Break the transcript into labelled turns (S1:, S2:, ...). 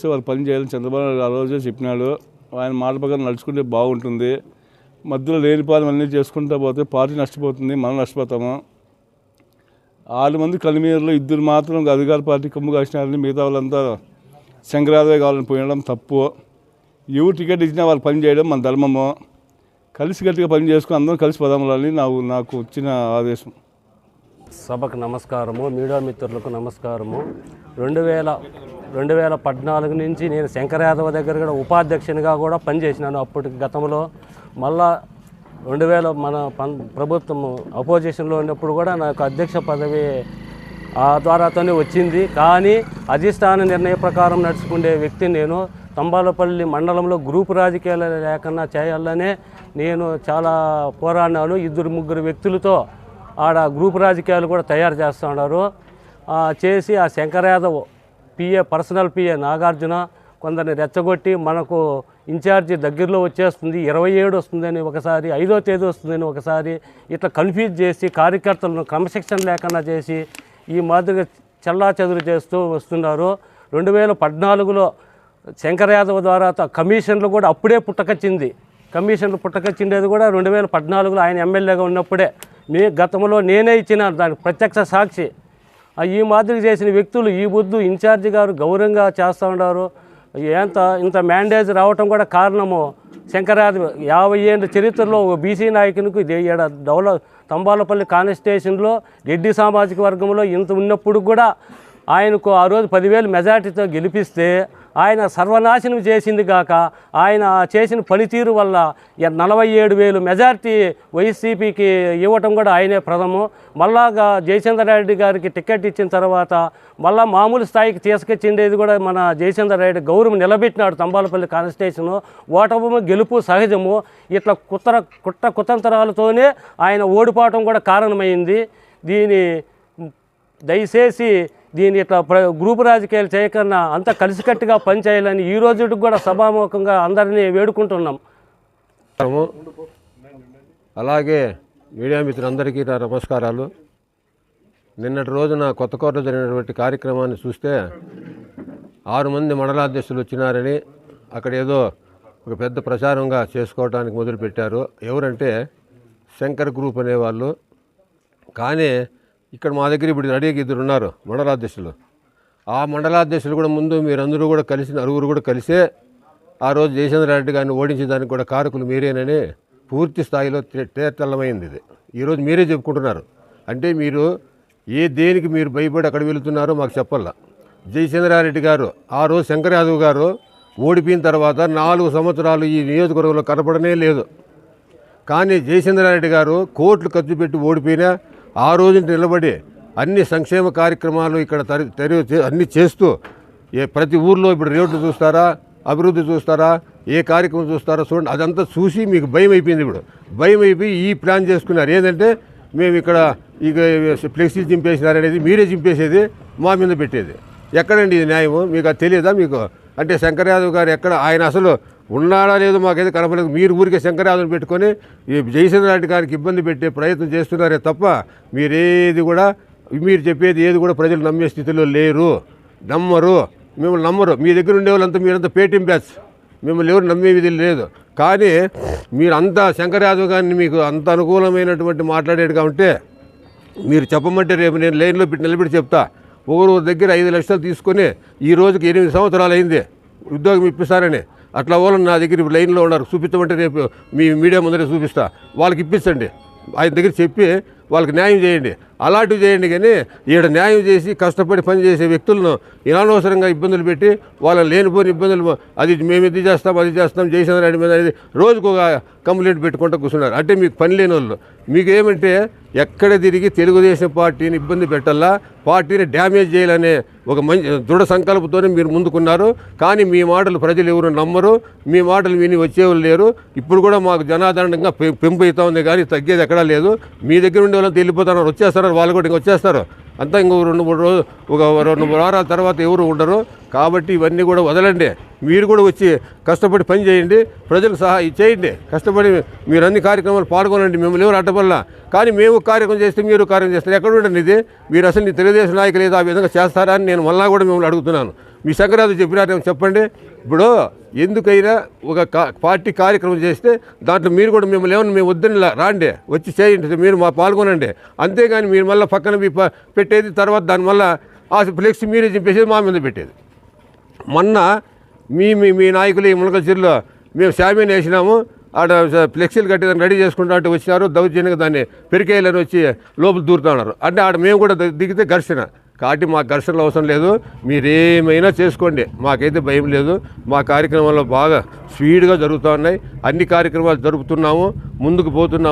S1: So వాళ్ళు పని చేయాలని చంద్రబాబు నాయుడు ఆ రోజే చెప్పినాడు. ఆయన మాట ప్రకారం నడుచుకుంటే బాగుంటుంది. మధ్యలో లేని పాలు అన్నీ చేసుకుంటా పోతే పార్టీ నష్టపోతుంది మనం నష్టపోతాము. ఆరు మంది కలిమీరులో ఇద్దరు మాత్రం అధికార పార్టీ కొమ్ము కాసినారని మిగతా వాళ్ళంతా శంకరాదయ్య కావాలని పోయడం తప్పు. ఎవరు టికెట్ ఇచ్చినా వాళ్ళు పని చేయడం మన ధర్మము. కలిసి గట్టిగా పని చేసుకుని అందరం కలిసి పదాములని నాకు నాకు వచ్చిన ఆదేశం.
S2: సభకు నమస్కారము మీడియా మిత్రులకు నమస్కారము. రెండు వేల రెండు వేల పద్నాలుగు నుంచి నేను శంకర్ యాదవ్ దగ్గర కూడా ఉపాధ్యక్షునిగా కూడా పనిచేసినాను అప్పటికి గతంలో. మళ్ళా రెండు వేల మన పం ప్రభుత్వం అపోజిషన్లో ఉన్నప్పుడు కూడా నాకు అధ్యక్ష పదవి ఆ ద్వారాతోనే వచ్చింది. కానీ అధిష్టాన నిర్ణయ ప్రకారం నడుచుకునే వ్యక్తి నేను. తంబాలపల్లి మండలంలో గ్రూపు రాజకీయాలు లేకుండా చేయాలనే నేను చాలా పోరాడినాను. ఇద్దరు ముగ్గురు వ్యక్తులతో ఆడ గ్రూప్ రాజకీయాలు కూడా తయారు చేస్తూ ఉన్నారు. చేసి ఆ Shankar Yadav PA personal PA Nagarjuna కొందరిని రెచ్చగొట్టి మనకు ఇన్ఛార్జి దగ్గరలో వచ్చేస్తుంది ఇరవై ఏడు వస్తుందని ఒకసారి ఐదో తేదీ వస్తుందని ఒకసారి ఇట్లా కన్ఫ్యూజ్ చేసి కార్యకర్తలను క్రమశిక్షణ లేకుండా చేసి ఈ మాదిరిగా చల్లా చెదురు చేస్తూ వస్తున్నారు. రెండు వేల పద్నాలుగులో శంకర్ యాదవ్ ద్వారా కమిషన్లు కూడా అప్పుడే పుట్టకొచ్చింది. కమిషన్లు పుట్టకొచ్చిండేది కూడా రెండు వేల పద్నాలుగులో ఆయన ఎమ్మెల్యేగా ఉన్నప్పుడే. మీ గతంలో నేనే ఇచ్చిన దానికి ప్రత్యక్ష సాక్షి. ఈ మాదిరి చేసిన వ్యక్తులు ఈ బుద్ధు ఇన్ఛార్జి గారు గౌరవంగా చేస్తూ ఉన్నారు. ఎంత ఇంత మ్యాండేజ్ రావటం కూడా కారణము శంకరాది యాభై ఏళ్ళ చరిత్రలో ఒక బీసీ నాయకునికి ఈడ డౌల తంబాలపల్లి కాన్స్టిట్యూషన్లో రెడ్డి సామాజిక వర్గంలో ఇంత ఉన్నప్పుడు కూడా ఆయనకు ఆ రోజు పదివేలు మెజార్టీతో గెలిపిస్తే ఆయన సర్వనాశనం చేసింది కాక ఆయన చేసిన పనితీరు వల్ల నలభై ఏడు వేలు మెజార్టీ వైసీపీకి ఇవ్వటం కూడా ఆయనే ప్రథమం. మళ్ళాగా జయచంద్ర రెడ్డి గారికి టికెట్ ఇచ్చిన తర్వాత మళ్ళా మామూలు స్థాయికి తీసుకొచ్చిండేది కూడా మన జయచంద్ర రెడ్డి గౌరవం నిలబెట్టినాడు తంబాలపల్లి కాన్స్టిట్యూషన్ ఓటము గెలుపు సహజము. ఇట్లా కుత్ర కుట్ర కుతంత్రాలతోనే ఆయన ఓడిపోవటం కూడా కారణమైంది. దీని దయచేసి దీని ఇట్లా ప్ర గ్రూపు రాజకీయాలు చేయకన్నా అంతా కలిసికట్టుగా పనిచేయాలని ఈ రోజుకి కూడా సభాముఖంగా అందరినీ వేడుకుంటున్నాం.
S3: అలాగే మీడియా మిత్రులందరికీ నా నమస్కారాలు. నిన్నటి రోజున కొత్తకోటలో జరిగినటువంటి కార్యక్రమాన్ని చూస్తే ఆరు మంది మండలాధ్యక్షులు వచ్చినారని అక్కడ ఏదో ఒక పెద్ద ప్రచారంగా చేసుకోవడానికి మొదలుపెట్టారు. ఎవరంటే శంకర్ గ్రూప్ అనేవాళ్ళు. కానీ ఇక్కడ మా దగ్గర ఇప్పుడు రెడీగా ఇద్దరు ఉన్నారు మండలాధ్యక్షులు. ఆ మండలాధ్యక్షులు కూడా ముందు మీరందరూ కూడా కలిసి నలుగురు కూడా కలిసే ఆ రోజు జయచంద్ర రెడ్డి గారిని ఓడించేదానికి కూడా కారకులు మీరేనని పూర్తి స్థాయిలో తేతల్లమైంది ఇది. ఈరోజు మీరే చెప్పుకుంటున్నారు. అంటే మీరు ఏ దేనికి మీరు భయపడి అక్కడ వెళుతున్నారో మాకు చెప్పాల జయచంద్రారెడ్డి గారు ఆ రోజు శంకర్ యాదవ్ గారు ఓడిపోయిన తర్వాత నాలుగు సంవత్సరాలు ఈ నియోజకవర్గంలో కనపడనే లేదు. కానీ జయచంద్రారెడ్డి గారు కోట్లు ఖర్చు పెట్టి ఓడిపోయినా ఆ రోజున నిలబడి అన్ని సంక్షేమ కార్యక్రమాలు ఇక్కడ తరి తెరి అన్ని చేస్తూ ఏ ప్రతి ఊర్లో ఇప్పుడు రేట్లు చూస్తారా అభివృద్ధి చూస్తారా ఏ కార్యక్రమం చూస్తారా చూడండి అదంతా చూసి మీకు భయం అయిపోయింది ఇప్పుడు. భయం అయిపోయి ఈ ప్లాన్ చేసుకున్నారు. ఏంటంటే మేము ఇక్కడ ఇక ఫ్లెక్సీ చింపేసినారనేది మీరే చింపేసేది మా మీద పెట్టేది. ఎక్కడండి ఇది న్యాయము? మీకు అది తెలియదా మీకు? అంటే శంకర్యాదవ్ గారు ఎక్కడ ఆయన అసలు ఉన్నాడా లేదో మాకైతే కనపడలేదు. మీరు ఊరికే శంకర్యాదవ్ని పెట్టుకొని ఈ జయచంద్ర రెడ్డి గారికి ఇబ్బంది పెట్టే ప్రయత్నం చేస్తున్నారే తప్ప మీరేది కూడా మీరు చెప్పేది ఏది కూడా ప్రజలు నమ్మే స్థితిలో లేరు. నమ్మరు. మిమ్మల్ని నమ్మరు. మీ దగ్గర ఉండే వాళ్ళంతా మీరంతా పేటీఎం బ్యాచ్. మిమ్మల్ని ఎవరు నమ్మేది లేదు. కానీ మీరంతా అంతా యాదవ్ గారిని మీకు అంత అనుకూలమైనటువంటి మాట్లాడేట్టుగా ఉంటే మీరు చెప్పమంటే రేపు నేను లైన్లో పెట్టి నిలబెట్టి చెప్తా. ఒకరు దగ్గర ఐదు లక్షలు తీసుకొని ఈ రోజుకి ఎనిమిది సంవత్సరాలు అయింది. ఉద్యోగం ఇప్పిస్తారని. అట్లా వాళ్ళని నా దగ్గర ఇప్పుడు లైన్లో ఉన్నారు. చూపించమంటే రేపు మీ మీడియా ముందరే చూపిస్తా. వాళ్ళకి ఇప్పించండి ఆయన దగ్గర చెప్పి వాళ్ళకి న్యాయం చేయండి అలాంటివి చేయండి కానీ ఈడ న్యాయం చేసి కష్టపడి పని చేసే వ్యక్తులను అనవసరంగా ఇబ్బందులు పెట్టి వాళ్ళని లేనిపోని ఇబ్బందులు అది మేము ఇది చేస్తాం అది చేస్తాం జయచంద్ర రెడ్డి మీద అనేది రోజుకు ఒక కంప్లైంట్ పెట్టుకుంటూ కూర్చున్నారు. అంటే మీకు పని లేని వాళ్ళు. మీకు ఏమంటే ఎక్కడ తిరిగి తెలుగుదేశం పార్టీని ఇబ్బంది పెట్టాలా? పార్టీని డ్యామేజ్ చేయాలనే ఒక మంచి దృఢ సంకల్పంతోనే మీరు ముందుకున్నారు. కానీ మీ మాటలు ప్రజలు ఎవరు నమ్మరు. మీ మాటలు విని వచ్చేవాళ్ళు లేరు. ఇప్పుడు కూడా మాకు జనాదరణంగా పెంపు అవుతా ఉంది కానీ తగ్గేది ఎక్కడా లేదు. మీ దగ్గర ఉండే వాళ్ళంతా వెళ్ళిపోతున్నారు వచ్చేస్తారు వాళ్ళు కూడా ఇంక వచ్చేస్తారు. అంతా ఇంకో రెండు మూడు రోజు ఒక రెండు మూడు వారాల తర్వాత ఎవరు ఉండరు. కాబట్టి ఇవన్నీ కూడా వదలండి. మీరు కూడా వచ్చి కష్టపడి పని చేయండి. ప్రజలకు సహా చేయండి. కష్టపడి మీరు అన్ని కార్యక్రమాలు పాల్గొనండి. మిమ్మల్ని ఎవరు అడ్డపల్లా కానీ మేము కార్యక్రమం చేస్తే మీరు కార్యక్రమం చేస్తారు. ఎక్కడ ఉండండి ఇది? మీరు అసలు నీ తెలుగుదేశం నాయకులు ఏదో ఆ విధంగా చేస్తారా అని నేను మళ్ళా కూడా మిమ్మల్ని అడుగుతున్నాను. మీ సంక్రాంతి చెప్పినారేమో చెప్పండి. ఇప్పుడు ఎందుకైనా ఒక కా- పార్టీ కార్యక్రమం చేస్తే దాంట్లో మీరు కూడా మిమ్మల్ని ఏమన్నా మేము వద్దని రాండి. వచ్చి చేయండి. మీరు మా పాల్గొనండి. అంతేగాని మీరు మళ్ళీ పక్కన మీ ప- పెట్టేది తర్వాత దాని వల్ల ఆ ఫ్లెక్స్ మీరే చింపేసేది మా మీద పెట్టేది. మొన్న మీ మీ మీ నాయకులు ఈ మునకచిరులో మేము శామీని వేసినాము. ఆడ ఫ్లెక్సీలు కట్టి దాన్ని రెడీ చేసుకుంటా అంటే వచ్చినారు. దౌర్జన్యంగా దాన్ని పెరికేయాలని వచ్చి లోపల దూరుతున్నారు అంటే ఆడ మేము కూడా దిగితే ఘర్షణ. కాబట్టి మాకు ఘర్షణలు అవసరం లేదు. మీరేమైనా చేసుకోండి. మాకైతే భయం లేదు. మా కార్యక్రమాలు బాగా స్పీడ్గా జరుగుతూ ఉన్నాయి. అన్ని కార్యక్రమాలు జరుపుతున్నాము. ముందుకు పోతున్నాము.